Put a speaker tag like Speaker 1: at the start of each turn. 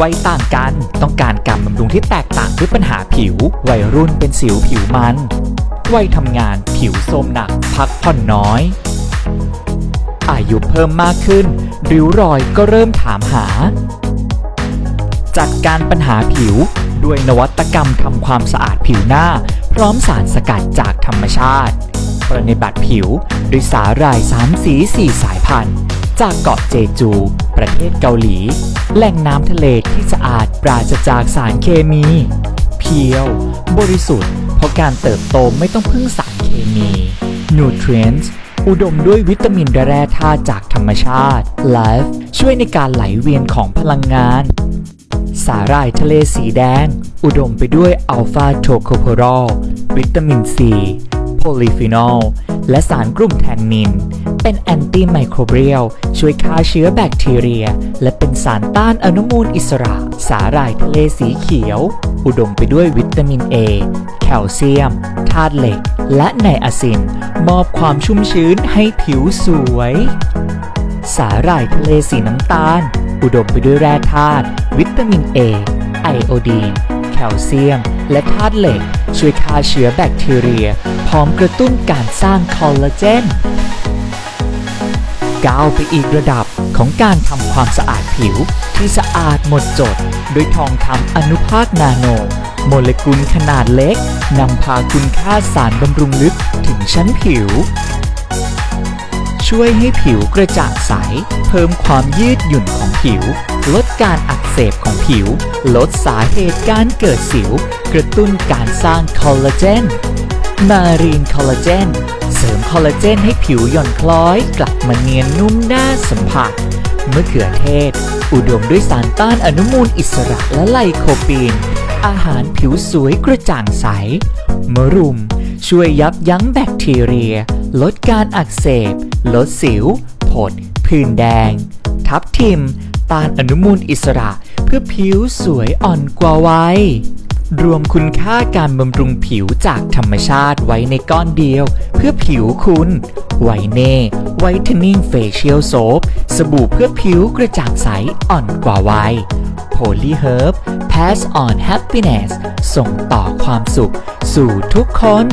Speaker 1: วัยต่างกัน ต้องการการบำรุงที่แตกต่างด้วยปัญหาผิว วัยรุ่นเป็นสิวผิวมัน วัยทำงานผิวโทรมหนัก พักผ่อนน้อย อายุเพิ่มมากขึ้น ริ้วรอยก็เริ่มถามหา จัดการปัญหาผิว ด้วยนวัตกรรมทำความสะอาดผิวหน้า พร้อมสารสกัดจากธรรมชาติปรนิบัติผิว ด้วยสาหร่ายสามสีสี่สายพันธุ์ จากเกาะเจจู ประเทศเกาหลี แหล่งน้ำทะเลที่สะอาดปราศจากสารเคมี เพียว บริสุทธิ์ เพราะการเติบโตไม่ต้องพึ่งสารเคมี Nutrients อุดมด้วยวิตามินและแร่ธาตุจากธรรมชาติ Life ช่วยในการไหลเวียนของพลังงาน สาหร่ายทะเลสีแดง อุดมไปด้วยอัลฟาโทโคโพรอลวิตามินซีโพลีฟีนอลและสารกลุ่มแทนนิน เป็นแอนตี้ไมโครเบียลช่วยฆ่าเชื้อแบคทีเรีย และเป็นสารต้านอนุมูลอิสระ สาหร่ายทะเลสีเขียว อุดมไปด้วยวิตามิน A แคลเซียมธาตุเหล็ก และไนอาซิน มอบความชุ่มชื้นให้ผิวสวย สาหร่ายทะเลสีน้ำตาล อุดมไปด้วยแร่ธาตุวิตามิน A ไอโอดีนแคลเซียม และธาตุเหล็ก ช่วยฆ่าเชื้อแบคทีเรีย พร้อมกระตุ้นการสร้างคอลลาเจน ก้าวไปอีกระดับของการทำความสะอาดผิว ที่สะอาดหมดจด ด้วยทองคำอนุภาคนาโน โมเลกุลขนาดเล็กนำพาคุณค่าสารบำรุงลึกถึงชั้นผิว ช่วยให้ผิวกระจ่างใส เพิ่มความยืดหยุ่นของผิว ลดการอักเสบของผิว ลดสาเหตุการเกิดสิว กระตุ้นการสร้างคอลลาเจนมารีนคอลลาเจนเสริม อลลาเจนให้ผิวหย่อนคล้อย กลับมาเนียนนุ่มน่าสัมผัสมะเขือเทศ อุดมด้วยสารต้านอนุมูลอิสระและไลโคปีน อาหารผิวสวยกระจ่างใส มะรุม ช่วยยับยั้งแบคทีเรีย ลดการอักเสบ ลดสิว ผด ผื่นแดง ทับทิม ต้านอนุมูลอิสระเพื่อผิวสวยอ่อนกว่าวัย รวมคุณค่าการบำรุงผิวจากธรรมชาติไว้ในก้อนเดียว เพื่อผิวคุณไวเน่ไวท์เทนนิ่งเฟเชียลโซปสบู่เพื่อผิวกระจ่างใสอ่อนกว่าวัยโพลีเฮิร์บ Pass on Happiness ส่งต่อความสุขสู่ทุกคน